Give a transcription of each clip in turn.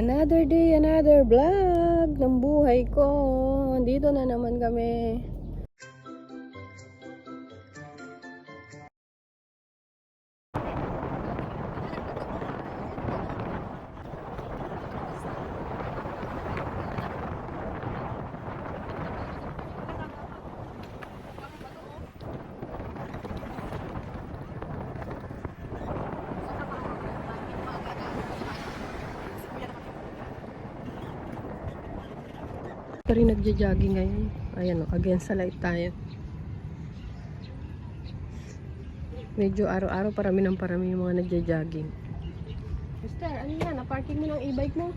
Another day, another vlog ng buhay ko. Dito na naman kami. Pa rin nagja-jogging ngayon. Ayan o, against sa light tayo. Medyo araw-araw parami ng parami yung mga nagja-jogging. Mister, ano yan? Na-parking mo ng e-bike mo?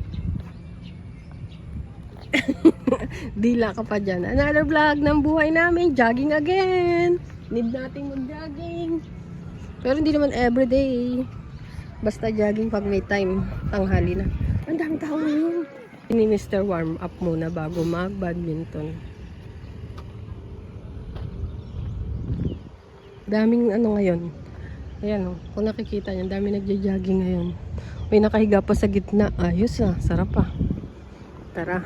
Dila ka pa dyan. Another vlog ng buhay namin. Jogging again. Need nating mag-jogging. Pero hindi naman everyday. Basta jogging pag may time. Tanghali na. Ang dami tao ngayon. Ini Mr. Warm up muna bago mag-badminton. Daming ano ngayon. Ayan o. Kung nakikita niyo, dami nagja-jogging ngayon. May nakahiga pa sa gitna. Ayos ah. Sarap ah. Tara.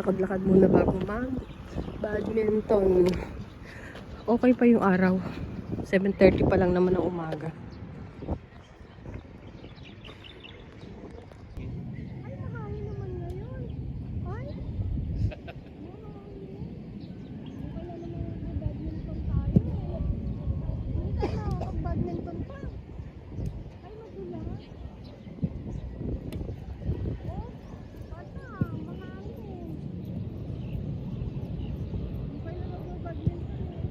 Lakad-lakad muna bago mag-badminton. Okay pa yung araw. 7.30 pa lang naman ng umaga. Badminton pa. Ay, magula. Oh, bata, mahangin. Hindi pa yung mag-badminton eh.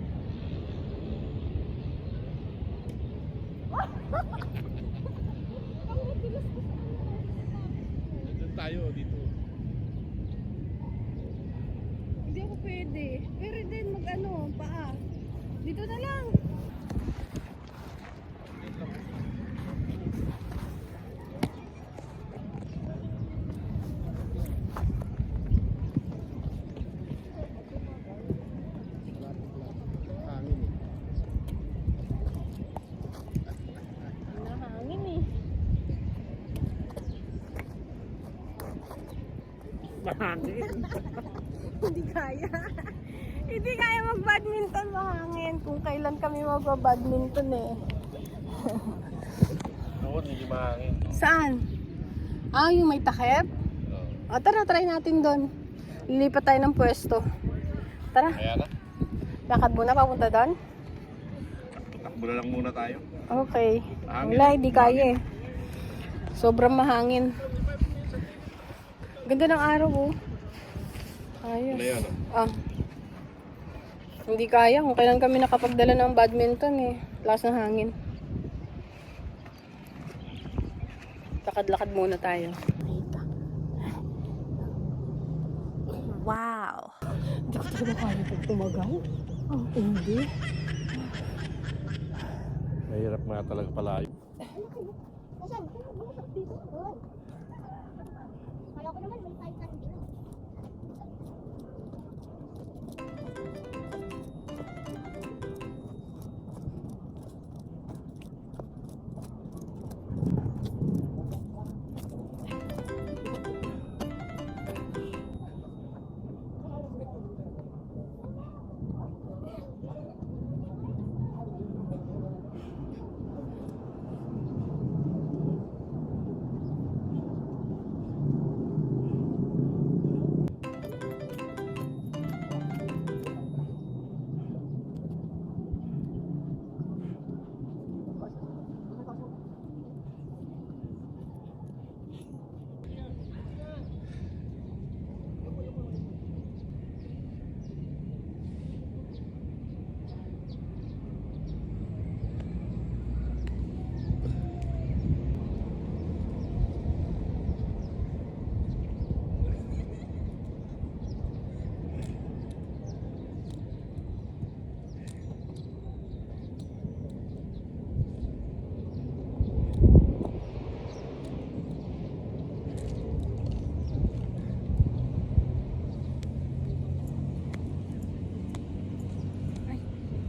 Ang matigas ko sa ano. Doon tayo, dito. Ako pwede. Pero din mag-ano, paa. Dito na lang. Hangin Hindi kaya. Hindi kaya mag-badminton mahangin. Kung kailan kami mag-badminton eh. Noon, hindi mahangin. Saan? Ah, yung may takip? Oh. O tara, try natin doon. Lilipat tayo ng pwesto. Tara, Kaya na. lakad muna papunta doon. Takbo na lang muna tayo. Okay. Mahangin. Wala, hindi kaya eh. Sobrang mahangin. Ganda ng araw oh. Ayos. Ano yan, Ah. Hindi kaya kung kailan kami nakapagdala ng badminton eh. Lakas ng hangin. Lakad-lakad muna tayo. Wow! Hindi ko talaga kaya pag tumagal. Ang hindi. Mahirap nga talaga palayo. Kala ko naman may fight na dito.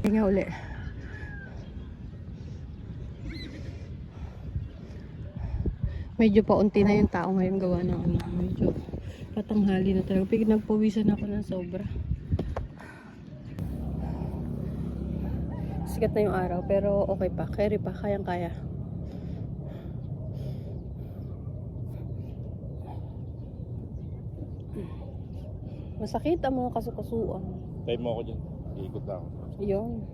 Hinga uli. Medyo paunti na yung tao ngayon gawa ng ano. Medyo patanghali na talaga. Pinagpawisan ako ng sobra. Sikat na yung araw pero okay pa. Carry pa. Kayang-kaya. Masakit ang mga kasukasuan. Time mo ako dyan. Iikot na ako. Yun.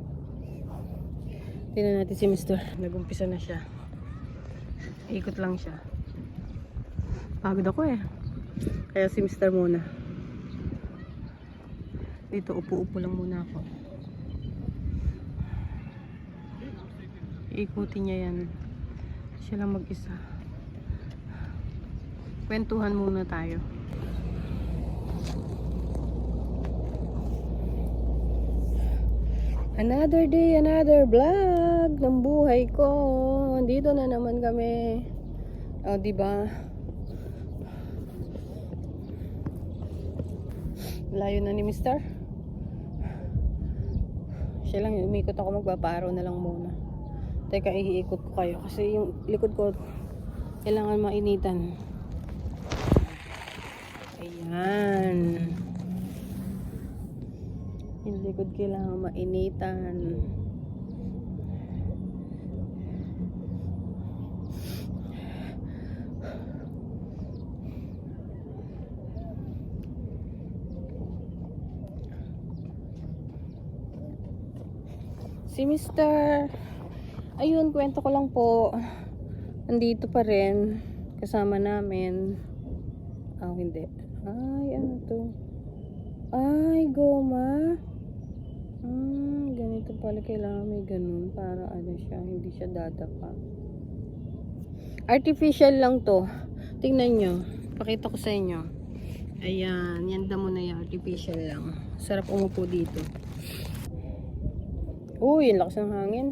Tingnan natin si Mr. Nagumpisa na siya. Ikot lang siya. Pagod ako eh. Kaya si Mr. muna. Dito upo-upo lang muna ako. Ikutin niya yan. Siya lang mag-isa. Kwentuhan muna tayo. Another day, another vlog ng buhay ko. Dito na naman kami. O, di ba? Layo na ni Mister. Siya lang, umikot ako magpaparo na lang muna. Teka, iikot ko kayo. Kasi yung likod ko, kailangan mainitan. Ayan. Yung likod kailangan mainitan. Si Mr. Ayun, kwento ko lang po. Andito pa rin. Kasama namin. Ah, hindi. Ay, ano to? Ay, goma. Ganito pala kailangan may ganun para ano siya, hindi siya dadapa. Artificial lang to. Tingnan nyo. Pakita ko sa inyo. Ayan, yan damo na yan. Artificial lang. Sarap umupo dito. Uy, ang lakas ng hangin.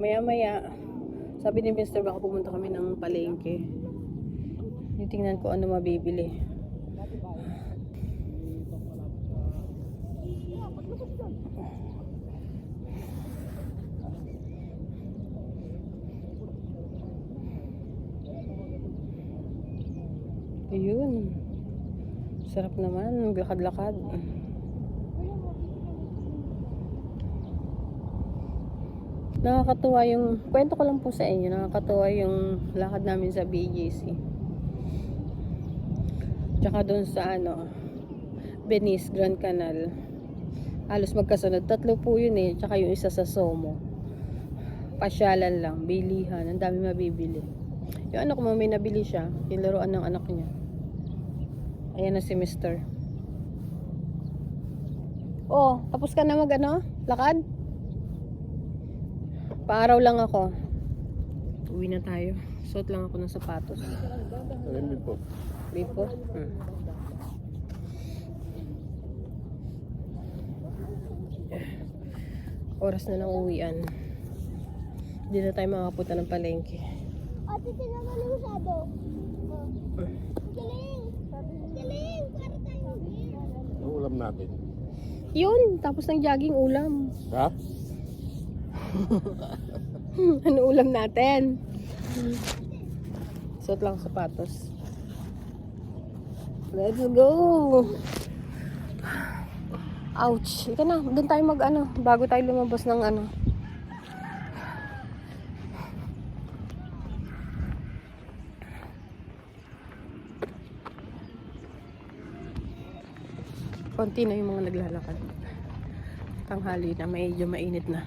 Maya maya, sabi ni Mr. baka pumunta kami ng palengke. Titingnan ko ano mabibili. Ayun. Sarap naman, lakad-lakad. Nakakatuwa yung, kwento ko lang po sa inyo, nakakatuwa yung lakad namin sa BGC. Tsaka doon sa ano, Venice Grand Canal. Halos magkasunod. Tatlo po yun eh. Tsaka yung isa sa Somo. Pasyalan lang, bilihan. Ang dami mabibili. Yung anak mo may nabili siya. Yung laruan ng anak niya. Ayan na si Mister. Oh, tapos ka na mag ano? Lakad? Paaraw lang ako. Uwi na tayo. Suot lang ako ng sapatos. Ayun din po. Lipo? Hmm. Oras na ng uwian. Hindi na tayo makapunta ng palengke. Ate, tinama na masyado. Oh. Galing! Galing! Para tayo. Ang ulam natin. Yun, tapos ng jogging ulam. Ha? ano ulam natin? Suot lang sapatos. Let's go! Ouch! Ika na, doon tayo mag ano, bago tayo lumabas ng ano. Konti na yung mga naglalakad. Tanghali na, medyo mainit na.